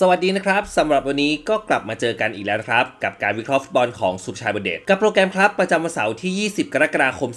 สวัสดีนะครับสำหรับวันนี้ก็กลับมาเจอกันอีกแล้วนะครับ กับการวิเคราะห์ฟุตบอลของสุขชัยบดเดชกับโปรแกรมครับ ประจำวันเสาร์ที่ 20 กรกฎาคม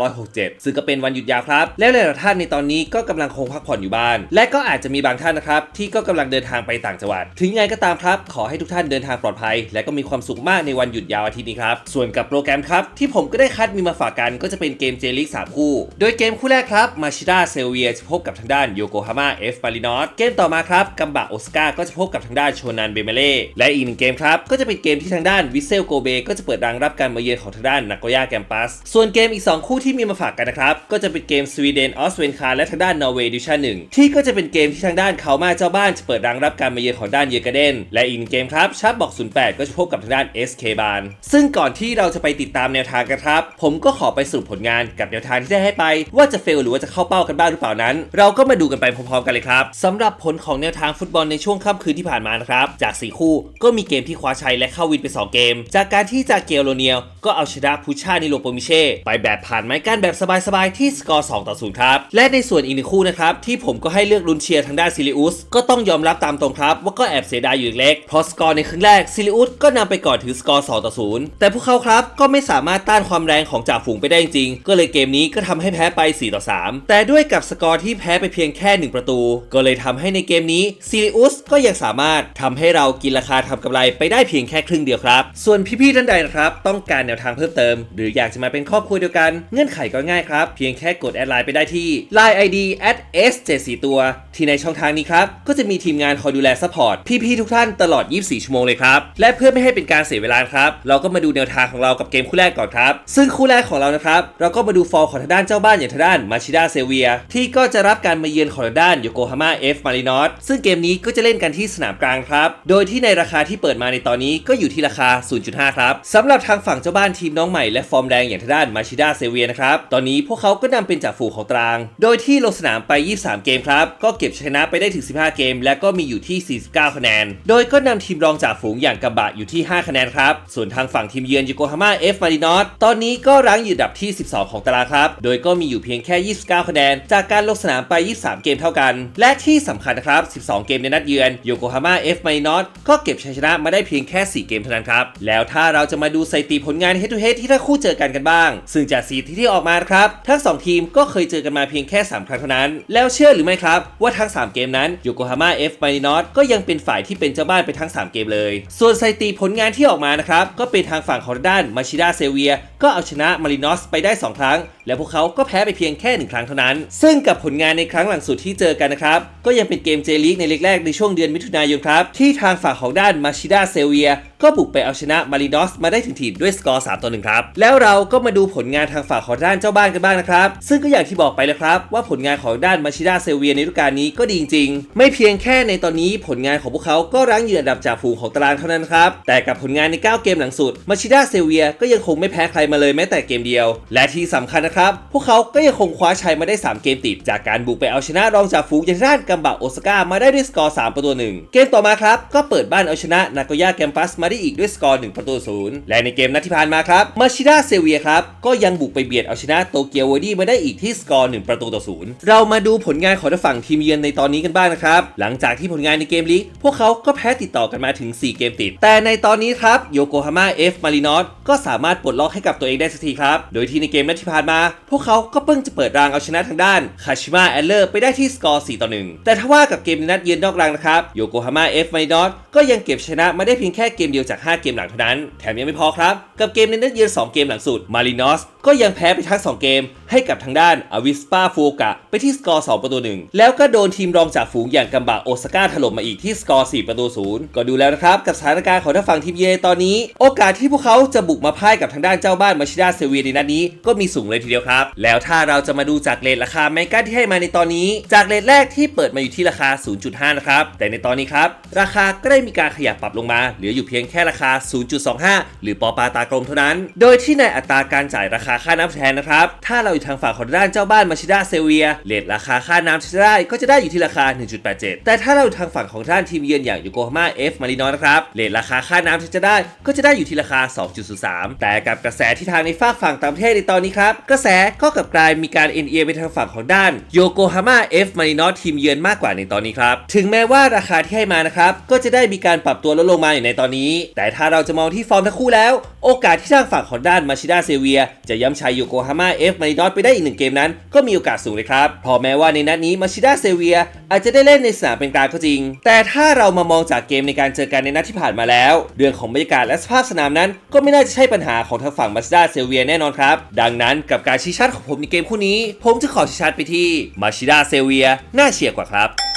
2567 ซึ่งก็เป็นวันหยุดยาวครับ และหลายๆท่านในตอนนี้ก็กำลังคงพักผ่อนอยู่บ้าน และก็อาจจะมีบางท่านนะครับ ที่ก็กำลังเดินทางไปต่างจังหวัด ถึงไงก็ตามครับ ขอให้ทุกท่านเดินทางปลอดภัย และก็มีความสุขมากในวันหยุดยาวอาทิตย์นี้ครับส่วนกับโปรแกรมครับที่ผมก็ได้คัดมีมาฝากกันก็จะเป็นเกมเจลิก3คู่ โดยเกมคู่แรกครับมาชิดาเซลเวียจะพบกับทางด้านโยโกฮาม่าเอฟมารินอสเกมต่อมาครับกัมบะโอสกาก็จะพบกับทางด้านโชนันเบเมเล่และอีกหนึ่งเกมครับ ก็จะเป็นเกมที่ทางด้านวิเซลโกเบก็จะเปิดรังรับการมาเยือนของทางด้านนาโกย่าแกมปัสส่วนเกมอีก 2 คู่ที่มีมาฝากกันนะครับ ก็จะเป็นเกมสวีเดนออสเวนคาและทางด้านนอร์เวย์ดิชั่นหนึ่งที่ก็จะเป็นเกมที่ทางด้านเขามาเจ้าบ้านจะเปิดรังรับการมาเยือนของด้านเยอร์กาเดนและอีกหนึ่งเกมครับชาร์ปบอก 08 ก็จะพบกับทางด้าน SK บานซึ่งก่อนที่เราจะไปติดตามแนวทางกันครับ ผมก็ขอไปสรุปผลงานกับแนวทางที่ได้ให้ไป ว่าจะเฟลหรือว่าจะเข้าเป้ากันบ้างหรือเปล่านั้น เราก็มาดูกันไปพร้อมๆกันเลยครับสำหรับผลของแนวทางฟุตบอลในช่วงค่ำคืนที่ผ่านมานะครับ จาก4คู่ก็มีเกมที่คว้าชัยและเข้าวินไป 2 เกม จากการที่จากเกลโลเนียลก็เอาชนะพูชานิโลโปมิเช่ไปแบบผ่านไม้กั้นแบบสบายๆที่สกอร์2ต่อ0ครับ และในส่วนอีกหนึ่งคู่นะครับที่ผมก็ให้เลือกลุ้นเชียร์ทางด้านซิลิอุสก็ต้องยอมรับตามตรงครับ ว่าก็แอบเสียดายอยู่เล็กเพราะสกอร์ในครึ่งแรกซิลิอุสก็นำไปก่อนถือสกอร์2ต่อ0แต่พวกเขาครับก็ไม่สามารถต้านความแรงของจ่าฝูงไปได้จริงๆก็เลยเกมนี้ก็ทำให้แพ้ไป 4 ต่อ 3 แต่ด้วยกับสกอร์ที่แพ้ไปเพียงแค่ 1 ประตู ก็เลยทำให้ในเกมนี้ซิลิอุสก็ยังสามารถทำให้เรากินราคาทำกำไรไปได้เพียงแค่ครึ่งเดียวครับ ส่วนพี่ๆท่านใดนะครับ ต้องการแนวทางเพิ่มเติม หรืออยากจะมาเป็นครอบครัวเดียวกันเงื่อนไขก็ง่ายครับ เพียงแค่กดแอดไลน์ไปได้ที่ line ID at s 7 4ตัว ที่ในช่องทางนี้ครับ ก็จะมีทีมงานคอยดูแลซัพพอร์ตพี่ๆทุกท่านตลอด 24 ชั่วโมงเลยครับ และเพื่อไม่ให้เป็นการเสียเวลาครับ เราก็มาดูแนวทางของเรากับเกมคู่แรกก่อนครับ ซึ่งคู่แรกของเรานะครับ เราก็มาดูฟอร์ของทางด้านเจ้าบ้านอย่างทางด้านมาชิดาเซเวียที่ก็จะรับการมาเยือนของทางด้านโยโกฮาม่าเอฟมารินอสซึ่งเกมนี้ก็จะเล่นกันที่สนามกลางครับ โดยที่ในราคาที่เปิดมาในตอนนี้ก็อยู่ที่ราคา 0.5 ครับสำหรับทางฝั่งเจ้าบ้านทีมน้องใหม่และฟอร์มแดงอย่างทางด้านมาชิดาเซเวียนะครับ ตอนนี้พวกเขาก็นำเป็นจ่าฝูงของตราง โดยที่ลงสนามไป 23 เกมครับ ก็เก็บชนะไปได้ถึง 15 เกม และก็มีอยู่ที่ 49 คะแนน โดยก็นำทีมรองจ่าฝูงอย่างกับบะอยู่ที่ 5 คะแนนครับ ส่วนทางฝั่งทีมเยือนยูโกฮาม่าเอฟมารินอสตอนนี้ก็รั้งอยู่ดับที่ 12 ของตารางครับ โดยก็มีอยู่เพียงแค่ 29 คะแนน จากการลงสนามไป 23 เกมเท่ากัน และที่สำคัญนะครับ 12 เกมในนัดเยือนโยโกฮาม่าเอฟมารินอสก็เก็บชัยชนะมาได้เพียงแค่ 4 เกมเท่านั้นครับ แล้วถ้าเราจะมาดูสถิติผลงาน head to head ที่ทั้งคู่เจอกันกันบ้าง ซึ่งจากสีที่ที่ออกมาครับ ทั้ง 2 ทีมก็เคยเจอกันมาเพียงแค่ 3 ครั้งเท่านั้น แล้วเชื่อหรือไม่ครับ ว่าทั้ง 3 เกมนั้นโยโกฮาม่าเอฟมารินอสก็ยังเป็นฝ่ายที่เป็นเจ้าบ้านไปทั้ง 3 เกมเลย ส่วนสถิติผลงานที่ออกมานะครับก็เป็นทางฝั่งของด้านมาชิดาเซเวียก็เอาชนะมารินอสไปได้ 2 ครั้ง แล้วพวกเขาก็แพ้ไปเพียงแค่ 1 ครั้งเท่านั้น ซึ่งกับผลงานในครั้งหลังสุดที่เจอกันนะครับก็ยังเป็นเกมเจลีกในเล็กแรกในช่วงเดือนมิถุนายนครับ ที่ทางฝั่งของด้านมาชิดาเซเวีย ก็บุกไปเอาชนะมารินอสมาได้ถึงทีมด้วยสกอร์ 3 ต่อ 1 ครับ แล้วเราก็มาดูผลงานทางฝั่งของด้านเจ้าบ้านกันบ้างนะครับ ซึ่งก็อย่างที่บอกไปแล้วครับ ว่าผลงานของด้านมาชิดาเซเวียในฤดูกาลนี้ก็ดีจริงๆ ไม่เพียงแค่ในตอนนี้ผลงานของพวกเขาก็รั้งอยู่อันดับจ่าฝูงของตารางเท่านั้นครับ แต่กับผลงานใน 9 เกมหลังสุดมาชิดาเซเวียก็ยังคงไม่แพ้ใครมาเลยแม้แต่เกมเดียว และที่สำคัญนะครับ พวกเขาก็ยังคงคว้าชัยมาได้ 3 เกมติด จากการบุกไปเอาชนะรองจ่าฝูงอย่างด้านกัมบะโอซาก้ามาได้ด้วยสกอร์3ประตูหนึ่งเกมต่อมาครับก็เปิดบ้านเอาชนะนาโกย่าแกมปัสมาได้อีกด้วยสกอร์1ประตูศูนย์และในเกมนัดที่ผ่านมาครับมาชิดาเซเวียครับก็ยังบุกไปเบียดเอาชนะโตเกียววอดี้มาได้อีกที่สกอร์1ประตูต่อศูนย์เรามาดูผลงานของทางฝั่งทีมเยือนในตอนนี้กันบ้างนะครับหลังจากที่ผลงานในเกมลีกพวกเขาก็แพ้ติดต่อกันมาถึง 4 เกมติด แต่ในตอนนี้ครับโยโกฮาม่าเอฟมารินอสก็สามารถปลดล็อกให้กับตัวเองได้สักทีครับโดยที่ในเกมนัดที่ผ่านมา พวกเขาก็เพิ่งจะเปิดรางเอาชนะทางด้านคาชิมะแอลเลอร์ไปได้ที่สกอร์4ต่อ1แต่ถ้าว่ากับเกมในนัดเยือนนอกรางนะครับโยโกฮาม่าเอฟมารินอสก็ยังเก็บชนะมาได้เพียงแค่เกมเดียวยวจาก 5 เกมหลังเท่านั้น แถมยังไม่พอครับ กับเกมในนัดเยือน2เกมหลังสุดมารินอสก็ยังแพ้ไปทั้ง 2 เกม ให้กับทางด้านอวิสปาฟูกะไปที่สกอร์ 2 ประตูหนึ่งแล้วก็โดนทีมรองจากฝูงอย่างกัมบะโอซาก้าถล่มมาอีกที่สกอร์ 4 ประตูศูนย์ก็ดูแล้วนะครับ กับสถานการณ์ของทางฝั่งทีมเยตอนนี้ โอกาสที่พวกเขาจะบุกมาพ่ายกับทางด้านเจ้าบ้านมาชิดาเซเวียในนัดนี้ก็มีสูงเลยทีเดียวครับ แล้วถ้าเราจะมาดูจากเลทราคาแมกกาที่ให้มาในตอนนี้ จากเลทแรกที่เปิดมาอยู่ที่ราคา 0.5 นะครับแต่ในตอนนี้ครับราคาก็ได้มีการขยับปรับลงมาเหลืออยู่เพียงแค่ราคา 0.25 หรือปอปาตากลมเท่านั้น โดยที่ในอัตราการจ่ายราคาค่าน้ำแทนนะครับ ถ้าเราอยู่ทางฝั่งของด้านเจ้าบ้านมาชิดาเซเวียเลทราคาค่าน้ำที่จะได้ก็จะได้อยู่ที่ราคา 1.87 แต่ถ้าเราอยู่ทางฝั่งของด้านทีมเยือนอย่างโยโกฮาม่าเอฟมารินอนะครับเลทราคาค่าน้ำที่จะได้ก็จะได้อยู่ที่ราคา 2.03 แต่กับกระแสที่ทางในฝากฝั่งต่างประเทศในตอนนี้ครับกระแสก็กลับกลายมีการเอ็นเอียไปทางฝั่งของด้านโยโกฮาม่าเอฟมารินอทีมเยือนมากกว่าในตอนนี้ครับถึงแม้ว่าราคาที่ให้มานะครับก็จะได้มีการปรับตัวลดลงมาอยู่ในตอนนี้แต่ถ้าเราจะมองที่ฟอร์มทั้งคู่แล้ว โอกาสที่ทางฝั่งของด้านมาชิดาเซเวีย จะย้ำชัยโยโกฮาม่าเอฟมารินอสไปได้อีกหนึ่งเกมนั้น ก็มีโอกาสสูงเลยครับเพอแม้ว่าในนัดนี้มาชิดาเซเวียอาจจะได้เล่นในสนามเป็นกลางก็จริง แต่ถ้าเรามามองจากเกมในการเจอกันในนัดที่ผ่านมาแล้ว เรื่องของบรรยากาศและสภาพสนามนั้น ก็ไม่น่าจะใช่ปัญหาของทางฝั่งมาชิดาเซเวียแน่นอนครับ ดังนั้นกับการชี้ชัดของผมในเกมคู่นี้ ผมจะขอชี้ชัดไปที่มาชิดาเซเวียน่าเชียร์กว่าครับ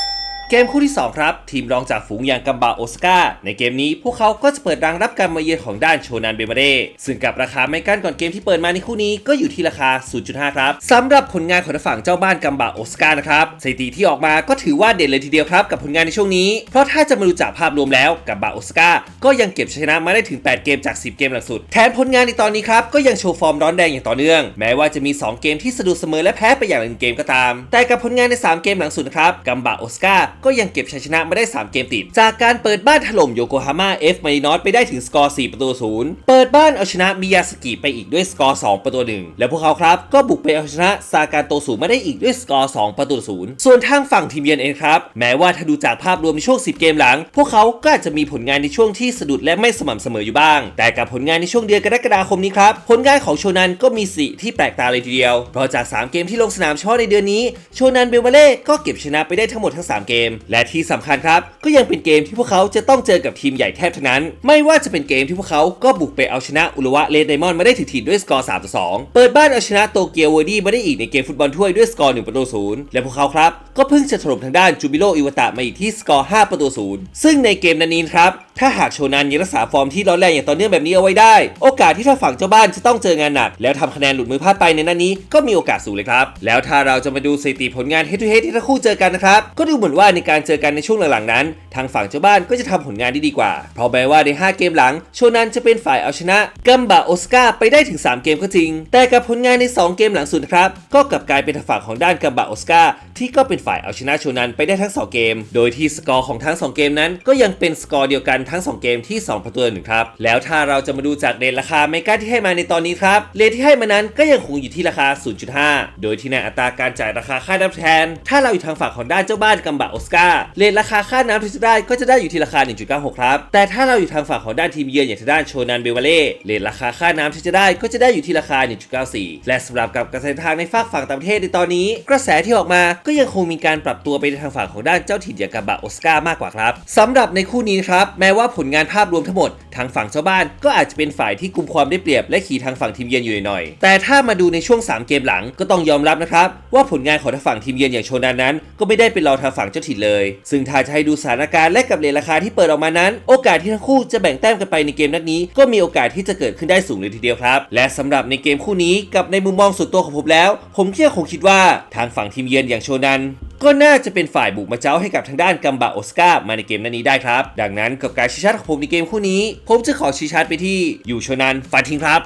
เกมคู่ที่ 2 ครับ ทีมรองจากฝูงอย่างกัมบาโอสกาในเกมนี้พวกเขาก็จะเปิดรังรับการมาเยือนของด้านโชนันเบมาเดซึ่งกับราคาไม่กั้นก่อนเกมที่เปิดมาในคู่นี้ก็อยู่ที่ราคา 0.5 ครับสำหรับผลงานของฝั่งเจ้าบ้านกัมบาโอสกานะครับสถิติที่ออกมาก็ถือว่าเด่นเลยทีเดียวครับกับผลงานในช่วงนี้ เพราะถ้าจะมาดูจากภาพรวมแล้วกัมบาโอสกาก็ยังเก็บชัยชนะมาได้ถึง 8 เกมจาก 10 เกมหลังสุดแถมผลงานในตอนนี้ครับก็ยังโชว์ฟอร์มร้อนแรงอย่างต่อเนื่อง แม้ว่าจะมี 2 เกมที่สะดุดเสมอและแพ้ไปอย่างละหนึ่งเกมก็ตาม แต่กับผลงานใน 3 เกมหลังสุดนะครับกัมบาโอสกาก็ยังเก็บชัยชนะมาได้ 3 เกมติด จากการเปิดบ้านถล่มโยโกฮาม่าเอฟมารินอสไปได้ถึงสกอร์ 4 ประตูศูนย์เปิดบ้านเอาชนะมิยาสกิไปอีกด้วยสกอร์ 2 ประตูหนึ่งและพวกเขาครับก็บุกไปเอาชนะซาการโตสูมาได้อีกด้วยสกอร์ 2 ประตูศูนย์ส่วนทางฝั่งทีมเยือนเองครับ แม้ว่าถ้าดูจากภาพรวมในช่วง 10 เกมหลัง พวกเขาก็อาจจะมีผลงานในช่วงที่สะดุดและไม่สม่ำเสมออยู่บ้าง แต่กับผลงานในช่วงเดือนกรกฎาคมนี้ครับผลงานของโชนันก็มีสีที่แปลกตาเลยทีเดียวเพราะจาก 3 เกมที่ลงสนามเฉพาะในเดือนนี้โชนันเบลเบเล่ก็เก็บชนะไปได้ทั้งหมดทั้ง 3 เกมและที่สำคัญครับ ก็ยังเป็นเกมที่พวกเขาจะต้องเจอกับทีมใหญ่แทบทั้งนั้น ไม่ว่าจะเป็นเกมที่พวกเขาก็บุกไปเอาชนะอุลวะเลดไดมอนด์มาได้ถึงทีด้วยสกอร์3ต่อ2เปิดบ้านเอาชนะโตเกียวเวอร์ดี้มาได้อีกในเกมฟุตบอลถ้วยด้วยสกอร์1ประตูศูนย์และพวกเขาครับก็เพิ่งจะถล่มทางด้านจูบิโรอิวตะมาอีกที่สกอร์5ประตูศูนย์ซึ่งในเกมนั้นนี้ครับถ้าหากโชนันยังรักษาฟอร์มที่ร้อนแรงอย่างต่อเนื่องแบบนี้เอาไว้ได้ โอกาสที่ทาฝั่งเจ้าบ้านจะต้องเจองานหนัก แล้วทำคะแนนหลุดมือพลาดไปในนัดนี้ก็มีโอกาสสูงเลยครับแล้วถ้าเราจะมาดูสถิติผลงาน head to head ที่ทั้งคู่เจอกันนะครับก็ดูเหมือนว่าในการเจอกันในช่วงหลังๆนั้น ทางฝั่งเจ้าบ้านก็จะทำผลงานได้ดีกว่า เพราะแม้ว่าใน 5 เกมหลัง โชนันจะเป็นฝ่ายเอาชนะกัมบาโอสกาไปได้ถึง 3 เกมก็จริง แต่กับผลงานใน 2 เกมหลังสุดครับ ก็กลับกลายเป็นทางฝั่งของด้านกัมบาโอสกาที่ก็เป็นฝ่ายเอาชนะโชนันไปได้ทั้ง 2 เกม โดยที่สกอร์ของทั้ง 2 เกมนั้น ก็ยังเป็นสกอร์เดียวกันทั้ง 2 เกมที่ 2 ประตูหนึ่งครับ แล้วถ้าเราจะมาดูจากเรทราคาเมกาที่ให้มาในตอนนี้ครับ เรทที่ให้มานั้นก็ยังคงอยู่ที่ราคา 0.5 โดยที่ในอัตราการจ่ายราคาค่าน้ำแทน ถ้าเราอยู่ทางฝั่งของด้านเจ้าบ้านกัมบะโอสกาเรทราคาค่าน้ำที่จะได้ก็จะได้อยู่ที่ราคา 1.96 ครับ แต่ถ้าเราอยู่ทางฝั่งของด้านทีมเยือนอย่างทางด้านโชนันเบวาเล่เรทราคาค่าน้ำที่จะได้ก็จะได้อยู่ที่ราคา 1.94 และสำหรับกับกระแสทางในฝากฝั่งต่างประเทศในตอนนี้ กระแสที่ออกมาก็ยังคงมีการปรับตัวไปในทางฝั่งของด้านเจ้าถิ่นอย่างกับบาโอสกามากกว่าครับสำหรับในคู่นี้ครับแม้ว่าผลงานภาพรวมทั้งหมด ทางฝั่งเจ้าบ้านก็อาจจะเป็นฝ่ายที่กุมความได้เปรียบและขี่ทางฝั่งทีมเยือนอยู่หน่อย แต่ถ้ามาดูในช่วง 3 เกมหลังก็ต้องยอมรับนะครับ ว่าผลงานของทางฝั่งทีมเยือนอย่างโชนันนั้น ก็ไม่ได้เป็นรองทางฝั่งเจ้าถิ่นเลย ซึ่งถ้าจะให้ดูสถานการณ์และกับเรทราคาที่เปิดออกมานั้น โอกาสที่ทั้งคู่จะแบ่งแต้มกันไปในเกมนัดนี้ ก็มีโอกาสที่จะเกิดขึ้นได้สูงเลยทีเดียวครับ และสำหรับในเกมคู่นี้กับในมุมมองส่วนตัวของผมแล้ว ผมเชื่อคงคิดว่าทางฝั่งทีมเยือนอย่างโชนันก็น่าจะเป็นฝ่ายบุกมาเจ้าให้กับทางด้านกัมบะโอสกามาในเกมนัดนี้ได้ครับ ดังนั้นกับการชี้ชัดของผมในเกมคู่นี้ผมจะขอชี้ชัดไปที่ยูโชนันฟันทิ้งครับ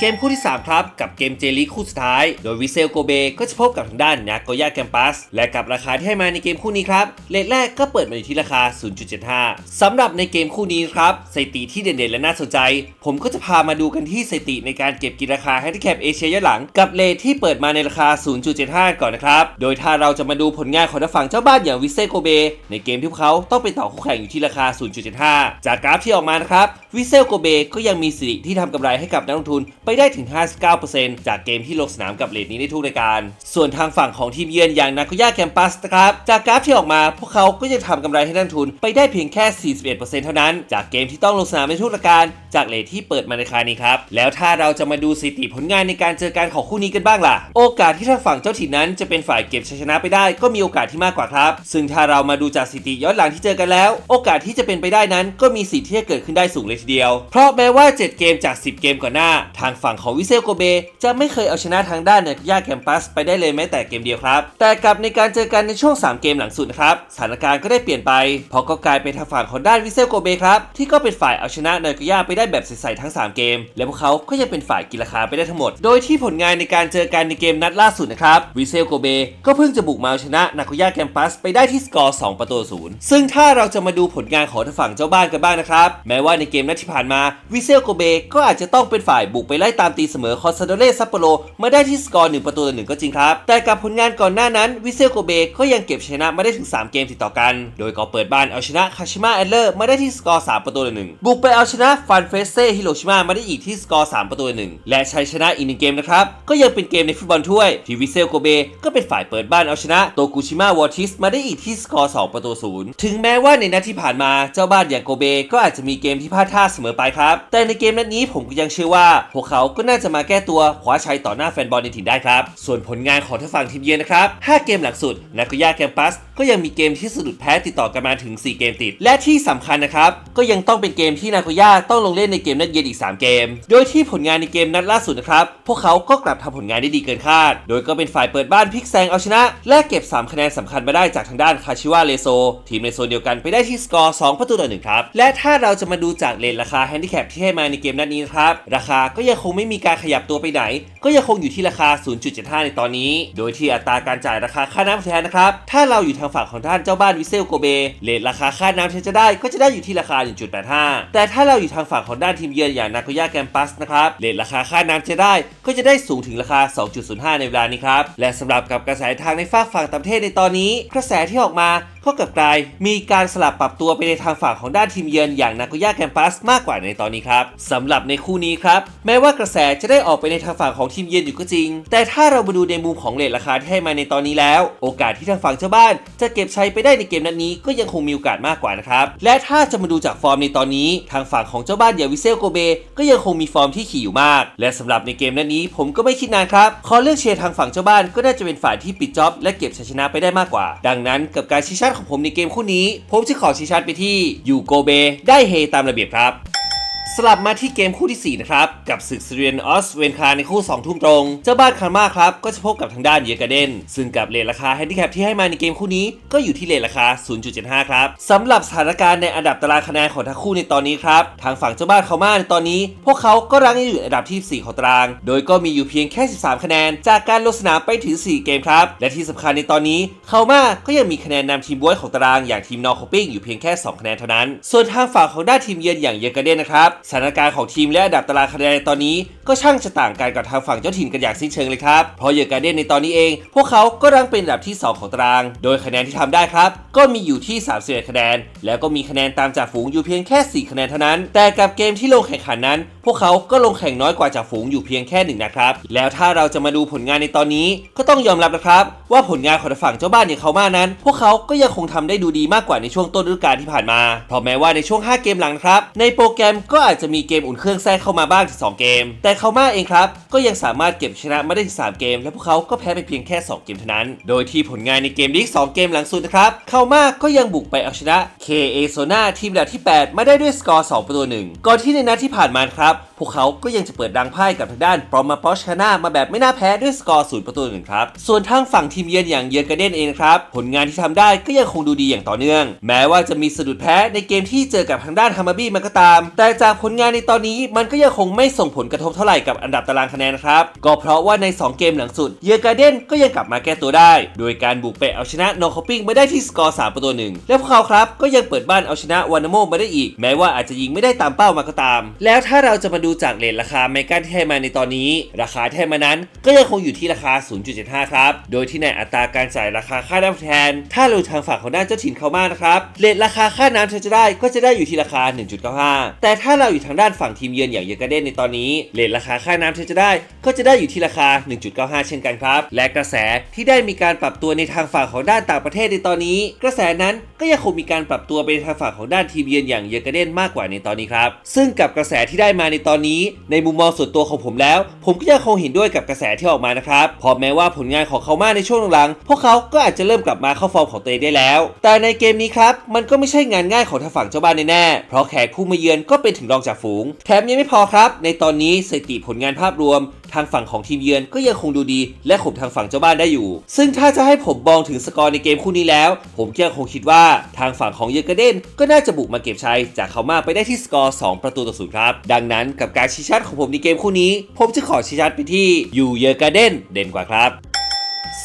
เกมคู่ที่ 3 ครับ กับเกมเจลีคู่สุดท้าย โดยวิเซลโกเบก็จะพบกับทางด้านนาโกย่าแกมปัส และกับราคาที่ให้มาในเกมคู่นี้ครับเลทแรกก็เปิดมาอยู่ที่ราคา 0.75สำหรับในเกมคู่นี้ครับสถิติที่เด่นๆและน่าสนใจ ผมก็จะพามาดูกันที่สถิติในการเก็บกินราคาให้ที่แคปเอเชียย้อนหลัง กับเลทที่เปิดมาในราคา 0.75 ก่อนนะครับ โดยถ้าเราจะมาดูผลงานของทางฝั่งเจ้าบ้านอย่างวิเซลโกเบในเกมที่พวกเขาต้องไปต่อคู่แข่งอยู่ที่ราคา 0.75 จากกราฟที่ออกมานะครับวิเซลโกเบก็ยังมีสถิติที่ทำกำไรให้กับนักลงทุนไปได้ถึง 59%จากเกมที่ลงสนามกับเลทนี้ในทุกรายการ ส่วนทางฝั่งของทีมเยือนอย่างนาโกย่าแคมปัสนะครับ จากกราฟที่ออกมา พวกเขาก็จะทำกำไรให้นักลงทุนไปได้เพียงแค่ 41%เท่านั้น จากเกมที่ต้องลงสนามในทุกรายการ จากเลทที่เปิดมาในคานี้ครับ แล้วถ้าเราจะมาดูสถิติผลงานในการเจอกันของคู่นี้กันบ้างล่ะ โอกาสที่ทางฝั่งเจ้าถิ่นนั้นจะเป็นฝ่ายเก็บชัยชนะไปได้ ก็มีโอกาสที่มากกว่าครับ ซึ่งถ้าเรามาดูจากสถิติย้อนหลังที่เจอกันแล้ว โอกาสที่จะเป็นไปได้นั้น ก็มีสิทธิ์ที่จะเกิดขึ้นได้สูงเลยทีเดียว เพราะแม้ว่า 7 เกมจาก 10 เกมก่อนหน้าทางฝั่งของวิเซลโกเบ จะไม่เคยเอาชนะทางด้านเนกย่าแคมปัสไปได้เลยแม้แต่เกมเดียวครับ แต่กลับในการเจอกันในช่วง 3 เกมหลังสุดนะครับสถานการณ์ก็ได้เปลี่ยนไป เพราะก็กลายเป็นทางฝั่งของด้านวิเซลโกเบครับที่ก็เป็นฝ่ายเอาชนะเนกย่าไปได้แบบใสๆทั้ง 3 เกม และพวกเขาก็ยังเป็นฝ่ายกินราคาไปได้ทั้งหมด โดยที่ผลงานในการเจอกันในเกมนัดล่าสุดนะครับวิเซลโกเบก็เพิ่งจะบุกมาเอาชนะนาโกย่าแคมปัสไปได้ที่สกอร์ 2 ประตูศูนย์ซึ่งถ้าเราจะมาดูผลงานของทางฝั่งเจ้าบ้านกันบ้างนะครับแม้ว่าในเกมนัดที่ผ่านมาวิเซลโกเบก็อาจจะต้องเป็นฝ่ายบุกไปไล่ล่ตามตีเสมอคอนซาโดเรซัปโปโรมาได้ที่สกอร์ 1 ประตูต่อหนึ่งก็จริงครับ แต่กับผลงานก่อนหน้านั้นวิเซลโกเบก็ยังเก็บชนะมาได้ถึง 3 เกมติดต่อกัน โดยก็เปิดบ้านเอาชนะคาชิมะแอดเลอร์มาได้ที่สกอร์ 3 ประตูต่อหนึ่งบุกไปเอาชนะฟันเฟสเซ่ฮิโรชิมามาได้อีกที่สกอร์ 3 ประตูต่อหนึ่งและชัยชนะอีกหนึ่งเกมนะครับก็ยังเป็นเกมในฟุตบอลถ้วยที่วิเซลโกเบก็เป็นฝ่ายเปิดบ้านเอาชนะโตกุชิมาวอทิสมาได้อีกที่สกอร์ 2 ประตูศูนย์ถึงแม้ว่าในนัดที่ผ่านมาเจ้าบ้านอย่างโกเบก็อาจจะมีเกมที่พลาดท่าเสมอไปครับแต่ในเกมนัดนี้ผมก็ยังเชื่อว่าพวกเขาก็น่าจะมาแก้ตัวคว้าชัยต่อหน้าแฟนบอลในถิ่นได้ครับ ส่วนผลงานของทางฝั่งทีมเยือนนะครับ 5 เกมหลังสุดนาโกย่าแคมปัสก็ยังมีเกมที่สะดุดแพ้ติดต่อกันมาถึง 4 เกมติด และที่สำคัญนะครับก็ยังต้องเป็นเกมที่นาโกย่าต้องลงเล่นในเกมนัดเยือนอีก 3 เกม โดยที่ผลงานในเกมนัดล่าสุดนะครับพวกเขาก็กลับทำผลงานได้ดีเกินคาด โดยก็เป็นฝ่ายเปิดบ้านพลิกแซงเอาชนะ และเก็บ 3 คะแนนสำคัญมาได้จากทางด้านคาชิวาเลโซทีมในโซนเดียวกันไปได้ที่สกอร์ 2 ประตูต่อหนึ่งครับและถ้าเราจะมาดูจากเลทราคาแฮนดิแคปที่ให้มาในเกมนัดนี้นะครับราคาก็ยังคงไม่มีการขยับตัวไปไหน ก็ยังคงอยู่ที่ราคา 0.75 ในตอนนี้ โดยที่อัตราการจ่ายราคาค่าน้ำแทนนะครับ ถ้าเราอยู่ทางฝั่งของท่านเจ้าบ้านวิเซลโกเบเลทราคาค่าน้ำที่จะได้ก็จะได้อยู่ที่ราคา 1.85 แต่ถ้าเราอยู่ทางฝั่งของด้านทีมเยือนอย่างนาโกย่าแกมปัสนะครับเลทราคาค่าน้ำจะได้ก็จะได้สูงถึงราคา 2.05 ในเวลานี้ครับ และสำหรับกับกระแสทางในฝากฝั่งต่างประเทศในตอนนี้ กระแสที่ออกมา ก็กลับกลายมีการสลับปรับตัวไปในทางฝั่งของด้านทีมเยือนอย่างนาโกย่าแคมปัสมากกว่าในตอนนี้ครับสำหรับในคู่นี้ครับแม้ว่ากระแสจะได้ออกไปในทางฝั่งของทีมเยือนอยู่ก็จริง แต่ถ้าเรามาดูในมุมของเลทราคาที่ให้มาในตอนนี้แล้ว โอกาสที่ทางฝั่งเจ้าบ้าน จะเก็บชัยไปได้ในเกมนัดนี้ก็ยังคงมีโอกาสมากกว่านะครับและถ้าจะมาดูจากฟอร์มในตอนนี้ ทางฝั่งของเจ้าบ้านอย่างวิเซลโกเบก็ยังคงมีฟอร์มที่ขี่อยู่มาก และสำหรับในเกมนัดนี้ผมก็ไม่คิดนานครับขอเลือกเชียร์ทางฝั่งเจ้าบ้านก็น่าจะเป็นฝ่ายที่ปิดจ็อบและเก็บชัยชนะไปได้มากกว่า ดังนั้นกับการชี้ชัดของผมในเกมคู่นี้ ผมจะขอชี้ชัดไปที่ยูโกเบได้เฮตามระเบียบครับ สลับมาที่เกมคู่ที่ 4 นะครับ กับศึกซีเรียนออสเวนคาในคู่ 2 ทุ่มตรง เจ้าบ้านคาร์มาครับ ก็จะพบกับทางด้านเยกาเดน ซึ่งกับเลทราคาแฮนดิแคปที่ให้มาในเกมคู่นี้ก็อยู่ที่เลทราคา 0.75 ครับสำหรับสถานการณ์ในอันดับตารางคะแนนของทั้งคู่ในตอนนี้ครับ ทางฝั่งเจ้าบ้านคาร์มาในตอนนี้ พวกเขาก็รั้งอยู่อันดับที่ 4 ของตาราง โดยก็มีอยู่เพียงแค่ 13 คะแนน จากการลงสนามไปถึง 4 เกมครับ และที่สำคัญในตอนนี้คาร์มาก็ยังมีคะแนนนำทีมบวยของตารางอย่างทีมนอร์คอปปิ้งอยู่เพียงแค่ 2 คะแนนเท่านั้น ส่วนทางฝั่งของด้านทีมเยือนอย่างเยกาเดนนะครับสถานการณ์ของทีมและอันดับตารางคะแนนในตอนนี้ก็ช่างจะต่างกันกับทางฝั่งเจ้าถิ่นกันอย่างสิ้นเชิงเลยครับ เพราะเยอร์การ์เดนในตอนนี้เอง พวกเขาก็รังเป็นอันดับที่ 2 ของตาราง โดยคะแนนที่ทำได้ครับ ก็มีอยู่ที่ 31 คะแนน แล้วก็มีคะแนนตามจากฝูงอยู่เพียงแค่ 4 คะแนนเท่านั้น แต่กับเกมที่ลงแข่งขันนั้น พวกเขาก็ลงแข่งน้อยกว่าจากฝูงอยู่เพียงแค่หนึ่งนะครับ แล้วถ้าเราจะมาดูผลงานในตอนนี้ก็ต้องยอมรับนะครับ ว่าผลงานของฝั่งเจ้าบ้านอย่างเขามานั้น พวกเขาก็ยังคงทำได้ดูดีมากกว่าในช่วงต้นฤดูกาลที่ผ่านมา เพราะแม้ว่าในช่วง 5 เกมหลังครับ ในโปรแกรมก็อาจจะมีเกมอุ่นเครื่องแทรกเข้ามาบ้างถึง2เกม แต่เขามาเองครับ ก็ยังสามารถเก็บชนะมาได้ถึง3เกม และพวกเขาก็แพ้ไปเพียงแค่ 2 เกมเท่านั้น โดยที่ผลงานในเกมลีก2เกมหลังสุดนะครับเขามาก็ยังบุกไปเอาชนะ KA โซนาทีมดับที่ 8 มาได้ด้วยสกอร์2ประตูหนึ่งก่อนที่ในนัดที่ผ่านมาครับพวกเขาก็ยังจะเปิดดังไพ่กับทางด้านปรอมาปอชคานามาแบบไม่น่าแพ้ด้วยสกอร์0ประตูหนึ่งครับ ส่วนทางฝั่งทีมเยือนอย่างเยอร์กาเดนเองครับ ผลงานที่ทำได้ก็ยังคงดูดีอย่างต่อเนื่อง แม้ว่าจะมีสะดุดแพ้ในเกมที่เจอกับทางด้านฮามาบี้มันก็ตาม แต่จากผลงานในตอนนี้มันก็ยังคงไม่ส่งผลกระทบเท่าไหร่กับอันดับตารางคะแนนครับ ก็เพราะว่าใน 2 เกมหลังสุด เยอร์การ์เดนก็ยังกลับมาแก้ตัวได้ โดยการบุกไปเอาชนะโนคอปปิ้งมาได้ที่สกอร์ 3 ประตูหนึ่งและพวกเขาครับก็ยังเปิดบ้านเอาชนะวานาโมมาได้อีก แม้ว่าอาจจะยิงไม่ได้ตามเป้ามาก็ตาม แล้วถ้าเราจะมาดูจากเลทราคาไมกันที่ให้มาในตอนนี้ ราคาที่ให้มานั้นก็ยังคงอยู่ที่ราคา 0.75 ครับ โดยที่ในอัตราการจ่ายราคาค่าน้ำแทน ถ้าเราทางฝั่งของด้านเจ้าถิ่นเขามากนะครับเลทราคาค่าน้ำที่จะได้ก็จะได้อยู่ที่ราคา 1.95 แต่ถ้าเราอยู่ทางด้านฝั่งทีมเยือนอย่างเยอการ์เดนในตอนนี้เลทราคาค่าน้ำที่จะได้ ก็จะได้อยู่ที่ราคา 1.95 เช่นกันครับ และกระแสที่ได้มีการปรับตัวในทางฝั่งของด้านต่างประเทศในตอนนี้ กระแสนั้นก็ยังคงมีการปรับตัวไปในทางฝั่งของด้านทีมเยือนอย่างเยอการ์เดนมากกว่าในตอนนี้ครับซึ่งกับกระแสที่ได้มาในตอนนี้ ในมุมมองส่วนตัวของผมแล้ว ผมก็ยังคงเห็นด้วยกับกระแสที่ออกมานะครับเพราะแม้ว่าผลงานของเขามาในช่วงหลังพวกเขาก็อาจจะเริ่มกลับมาเข้าฟอร์มของตัวเองได้แล้ว แต่ในเกมนี้ครับมันก็ไม่ใช่งานง่ายของทางฝั่งเจ้าบ้านแน่ๆเพราะแขกผู้มาเยือนก็เป็นถึงรองจากฝูง แถมยังไม่พอครับ ในตอนนี้สถิติผลงานภาพรวม ทางฝั่งของทีมเยือนก็ยังคงดูดี และข่มทางฝั่งเจ้าบ้านได้อยู่ ซึ่งถ้าจะให้ผมมองถึงสกอร์ในเกมคู่นี้แล้ว ผมก็ยังคงคิดว่าทางฝั่งของเยอร์กเดนก็น่าจะบุกมาเก็บชัยจากเขามาไปได้ที่สกอร์ 2 ประตูต่อศูนย์ครับ ดังนั้นกับการชี้ชัดของผมในเกมคู่นี้ ผมจะขอชี้ชัดไปที่ยูเยอร์กเดนเด่นกว่าครับ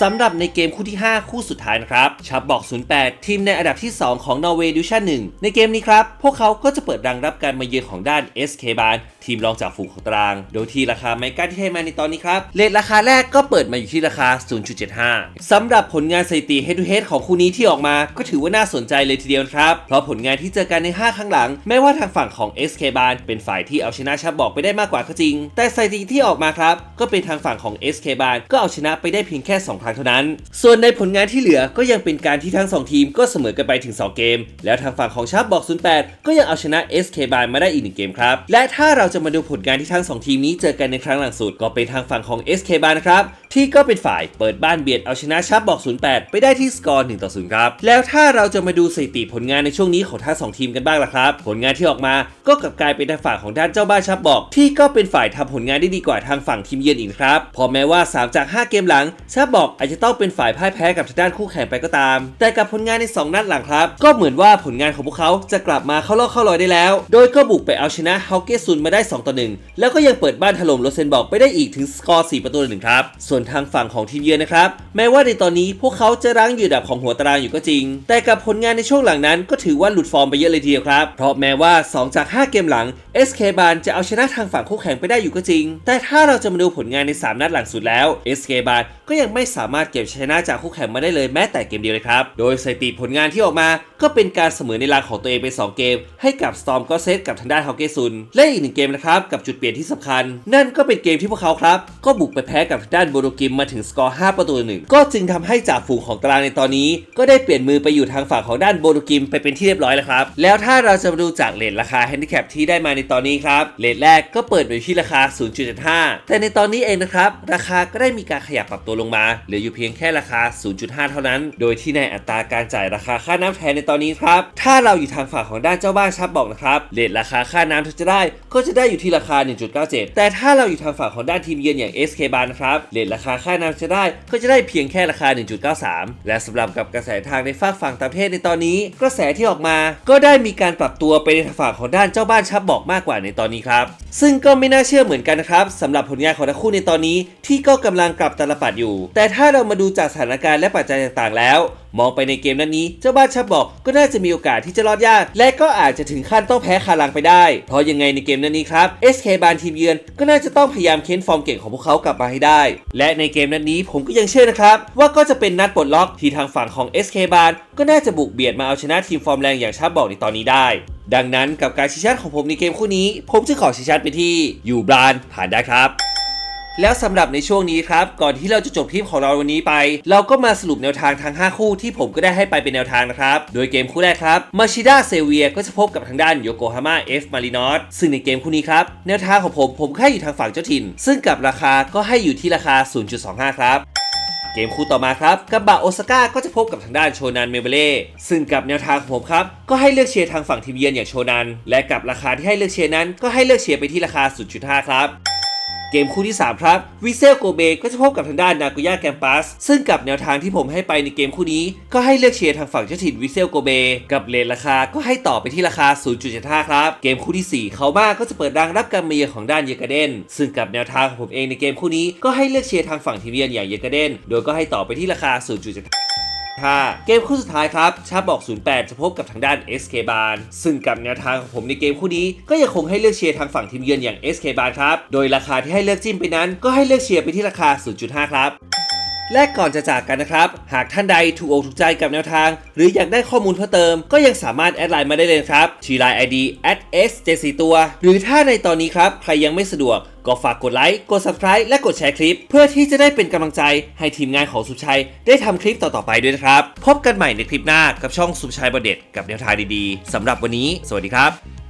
สำหรับในเกมคู่ที่ 5 คู่สุดท้ายนะครับชับบอก 08 ทีมในอันดับที่ 2 ของนอร์เวย์ดิวชั่น 1 ในเกมนี้ครับ พวกเขาก็จะเปิดรังรับการมาเยือนของด้าน SK บานทีมรองจากฝูงของตาราง โดยที่ราคาไมก้าที่ให้มาในตอนนี้ครับเลทราคาแรกก็เปิดมาอยู่ที่ราคา 0.75สำหรับผลงานสถิติ head to head ของคู่นี้ที่ออกมาก็ถือว่าน่าสนใจเลยทีเดียวครับ เพราะผลงานที่เจอกันใน 5 ครั้งหลัง แม้ว่าทางฝั่งของ SK บานเป็นฝ่ายที่เอาชนะชับบอกไปได้มากกว่าก็จริง แต่สถิติที่ออกมาครับก็เป็นทางฝั่งของ SK บานก็เอาชนะไปได้เพียงแค่2 ครั้งเท่านั้น ส่วนในผลงานที่เหลือก็ยังเป็นการที่ทั้ง 2 ทีมก็เสมอกันไปถึง 2 เกม แล้วทางฝั่งของชับบอก 08 ก็ยังเอาชนะ SK บานมาได้อีกหนึ่งเกมครับ และถ้าเราจะมาดูผลงานที่ทั้ง 2 ทีมนี้เจอกันในครั้งหลังสุดก็เป็นทางฝั่งของ SK บานนะครับที่ก็เป็นฝ่ายเปิดบ้านเบียดเอาชนะชับบอก 08 ไปได้ที่สกอร์1ต่อ0ครับแล้วถ้าเราจะมาดูสถิติผลงานในช่วงนี้ของทั้งสองทีมกันบ้างล่ะครับ ผลงานที่ออกมาก็กลับกลายเป็นทางฝั่งของด้านเจ้าบ้านชับบอก ที่ก็เป็นฝ่ายทำผลงานได้ดีกว่าทางฝั่งทีมเยือนอีกครับพอแม้ว่า 3 จาก 5 เกมหลังชับบอกอาจจะต้องเป็นฝ่ายพ่ายแพ้กับทางด้านคู่แข่งไปก็ตาม แต่กับผลงานใน 2 นัดหลังครับ ก็เหมือนว่าผลงานของพวกเขาจะกลับมาเข้ารอบเข้ารอยได้แล้ว โดยก็บุกไปเอาชนะเฮาเกซุนมาได้ 2 ต่อ 1 แล้วก็ยังเปิดบ้านถล่มโรเซนบอกไปได้อีกถึงสกอร์4ประตูต่อหนึ่งครับส่วนทางฝั่งของทีมเยือนนะครับแม้ว่าในตอนนี้พวกเขาจะรั้งอยู่ดับของหัวตารางอยู่ก็จริง แต่กับผลงานในช่วงหลังนั้น ก็ถือว่าหลุดฟอร์มไปเยอะเลยทีเดียวครับเพราะแม้ว่า 2 จาก 5 เกมหลัง SK บานจะเอาชนะทางฝั่งคู่แข่งไปได้อยู่ก็จริง แต่ถ้าเราจะมาดูผลงานใน 3 นัดหลังสุดแล้ว SK บานก็ยังไม่สามารถเก็บชนะจากคู่แข่งมาได้เลยแม้แต่เกมเดียวเลยครับ โดยสถิติผลงานที่ออกมาก็เป็นการเสมอในราของตัวเองไปสองเกม ให้กับ Storm ก็เซตกับทางด้านฮอกเกซุน และอีกหนึ่งเกมนะครับกับจุดเปลี่ยนที่สำคัญ นั่นก็เป็นเกมที่พวกเขาครับ ก็บุกไปแพ้กับทางด้านโบโดกิมมาถึงสกอร์5ประตูหนึ่งก็จึงทำให้จ่าฝูงของตารางในตอนนี้ ก็ได้เปลี่ยนมือไปอยู่ทางฝั่งของด้านโบโดกิมไปเป็นที่เรียบร้อยแล้วครับแล้วถ้าเราจะมาดูจากเลทราคาแฮนดิแคปที่ได้มาในตอนนี้ครับเลทแรกก็เปิดไปอยู่ที่ราคา 0.75 แต่ในตอนนี้เองนะครับราคาก็ได้มีการขยับปรับตัวลงมาเหลืออยู่เพียงแค่ราคา 0.5 เท่านั้น โดยที่ในอัตราการจ่ายราคาค่าน้ำแทนในตอนนี้ครับ ถ้าเราอยู่ทางฝั่งของด้านเจ้าบ้านชับบอกนะครับเลทราคาค่าน้ำที่จะได้ก็จะได้อยู่ที่ราคา 1.97 แต่ถ้าเราอยู่ทางฝั่งของด้านทีมเยือนอย่าง SK บานนะครับเลทราคาค่าน้ำจะได้ก็จะได้เพียงแค่ราคา 1.93 และสำหรับกับกระแสทางในฝากฝั่งต่างประเทศในตอนนี้ กระแสที่ออกมา ก็ได้มีการปรับตัวไปในทางฝั่งของด้านเจ้าบ้านชับบอกมากกว่าในตอนนี้ครับซึ่งก็ไม่น่าเชื่อเหมือนกันนะครับสำหรับผลงานของทั้งคู่ในตอนนี้ที่ก็กำลังกลับตาลปัดอยู่ แต่แต่ถ้าเรามาดูจากสถานการณ์และปัจจัยต่างๆ แล้ว มองไปในเกมนั้นนี้เจ้าบ้านชับบอกก็น่าจะมีโอกาสที่จะรอดยาก และก็อาจจะถึงขั้นต้องแพ้คาลังไปได้ เพราะยังไงในเกมนั้นนี้ครับ SK บานทีมเยือนก็น่าจะต้องพยายามเค้นฟอร์มเก่งของพวกเขากลับมาให้ได้ และในเกมนั้นนี้ผมก็ยังเชื่อนะครับว่าก็จะเป็นนัดปลดล็อกที่ทางฝั่งของ SK บานก็น่าจะบุกเบียดมาเอาชนะทีมฟอร์มแรงอย่างชับบอกในตอนนี้ได้ ดังนั้นกับการชี้ชัดของผมในเกมคู่นี้ ผมจะขอชี้ชัดไปที่ยูบรานผ่านได้ครับ แล้วสำหรับในช่วงนี้ครับ ก่อนที่เราจะจบคลิปของเราวันนี้ไป เราก็มาสรุปแนวทางทั้ง 5 คู่ที่ผมก็ได้ให้ไปเป็นแนวทางนะครับ โดยเกมคู่แรกครับมาชิดาเซเวียก็จะพบกับทางด้านโยโกฮาม่าเอฟมารินอสซึ่งในเกมคู่นี้ครับ แนวทางของผมผมให้อยู่ทางฝั่งเจ้าถิ่น ซึ่งกับราคาก็ให้อยู่ที่ราคา 0.25 ครับเกมคู่ต่อมาครับกับบะโอซาก้าก็จะพบกับทางด้านโชนันเมเบเล่ซึ่งกับแนวทางของผมครับ ก็ให้เลือกเชียร์ทางฝั่งทีมเยือนอย่างโชนัน และกับราคาที่ให้เลือกเชียร์นั้นก็ให้เลือกเชียร์ไปที่ราคา 0.5 ครับ เกมคู่ที่ 3 ครับวิเซลโกเบก็จะพบกับทางด้านนากุย่าแกมปัสซึ่งกับแนวทางที่ผมให้ไปในเกมคู่นี้ ก็ให้เลือกเชียร์ทางฝั่งเจ้าถิ่นวิเซลโกเบกับเลทราคาก็ให้ต่อไปที่ราคา 0.75 ครับ เกมคู่ที่ 4 เขามาก็จะเปิดรังรับการมาเยือนของด้านเยกาเดน ซึ่งกับแนวทางของผมเองในเกมคู่นี้ก็ให้เลือกเชียร์ทางฝั่งทีมเยือนอย่างเยกาเดน โดยก็ให้ต่อไปที่ราคา 0.75 ค่ะเกมคู่สุดท้ายครับ ชาบอก 08 จะพบกับทางด้าน SK บานซึ่งกับแนวทางของผมในเกมคู่นี้ ก็ยังคงให้เลือกเชียร์ทางฝั่งทีมเยือนอย่าง SK บานครับ โดยราคาที่ให้เลือกจิ้มไปนั้น ก็ให้เลือกเชียร์ไปที่ราคา 0.5 ครับ และก่อนจะจากกันนะครับ หากท่านใดถูกอกถูกใจกับแนวทาง หรืออยากได้ข้อมูลเพิ่มเติม ก็ยังสามารถแอดไลน์มาได้เลยครับที่ไลน์ ID s 7 4ตัว หรือถ้าในตอนนี้ครับ ใครยังไม่สะดวก ก็ฝากกดไลค์ กด subscribe และกดแชร์คลิป เพื่อที่จะได้เป็นกำลังใจให้ทีมงานของสุชัย ได้ทำคลิปต่อๆไปด้วยนะครับ พบกันใหม่ในคลิปหน้ากับช่องสุชัยบอดเด็ดกับแนวทางดีๆสำหรับวันนี้ สวัสดีครับ